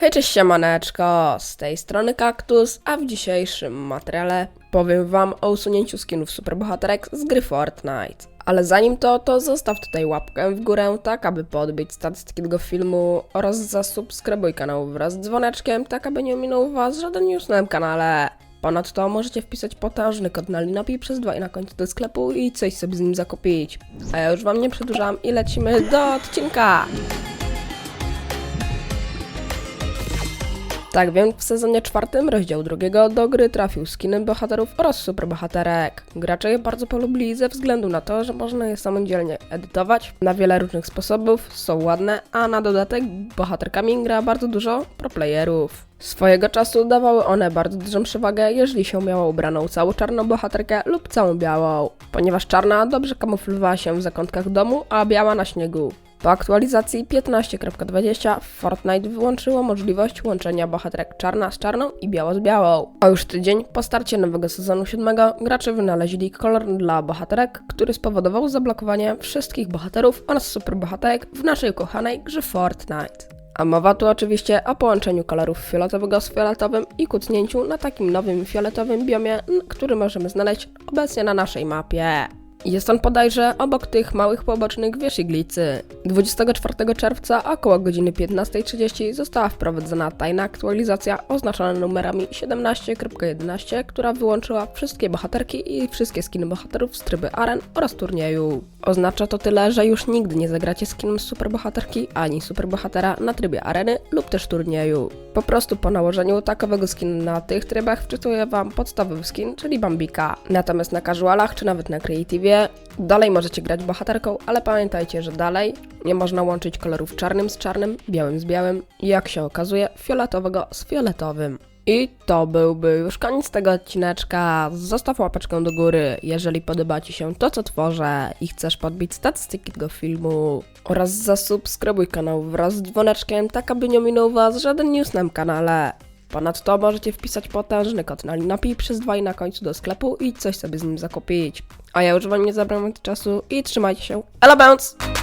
Hej, cześć siemaneczko, z tej strony Kaktus, a w dzisiejszym materiale powiem wam o usunięciu skinów superbohaterek z gry Fortnite. Ale zanim to, to zostaw tutaj łapkę w górę, tak aby podbić statystyki tego filmu oraz zasubskrybuj kanał wraz z dzwoneczkiem, tak aby nie ominął was żaden news na tym kanale. Ponadto możecie wpisać potężny kod na Linopi przez dwa i na końcu do sklepu i coś sobie z nim zakupić. A ja już wam nie przedłużam i lecimy do odcinka! Tak więc w sezonie czwartym, rozdział drugiego, do gry trafił skiny bohaterów oraz superbohaterek. Gracze je bardzo polubili ze względu na to, że można je samodzielnie edytować na wiele różnych sposobów, są ładne, a na dodatek bohaterkami gra bardzo dużo proplayerów. Swojego czasu dawały one bardzo dużą przewagę, jeżeli się miało ubraną całą czarną bohaterkę lub całą białą, ponieważ czarna dobrze kamuflowała się w zakątkach domu, a biała na śniegu. Po aktualizacji 15.20 Fortnite wyłączyło możliwość łączenia bohaterek czarna z czarną i biała z białą. A już tydzień po starcie nowego sezonu 7 gracze wynaleźli kolor dla bohaterek, który spowodował zablokowanie wszystkich bohaterów oraz superbohaterek w naszej ukochanej grze Fortnite. A mowa tu oczywiście o połączeniu kolorów fioletowego z fioletowym i kucnięciu na takim nowym fioletowym biomie, który możemy znaleźć obecnie na naszej mapie. Jest on podajże obok tych małych pobocznych wież iglicy. 24 czerwca około godziny 15.30 została wprowadzona tajna aktualizacja oznaczona numerami 17.11, która wyłączyła wszystkie bohaterki i wszystkie skiny bohaterów z tryby aren oraz turnieju. Oznacza to tyle, że już nigdy nie zagracie skinem superbohaterki ani superbohatera na trybie areny lub też turnieju. Po prostu po nałożeniu takowego skinu na tych trybach wczytuje wam podstawowy skin, czyli Bambika. Natomiast na casualach czy nawet na creative dalej możecie grać bohaterką, ale pamiętajcie, że dalej nie można łączyć kolorów czarnym z czarnym, białym z białym i jak się okazuje, fioletowego z fioletowym. I to byłby już koniec tego odcineczka. Zostaw łapeczkę do góry, jeżeli podoba Ci się to, co tworzę i chcesz podbić statystyki tego filmu. Oraz zasubskrybuj kanał wraz z dzwoneczkiem, tak aby nie minął Was żaden news na kanale. Ponadto możecie wpisać potężny kod na Linapi przez dwa i na końcu do sklepu i coś sobie z nim zakupić. A ja już Wam nie zabieram czasu i trzymajcie się. Elo bounce!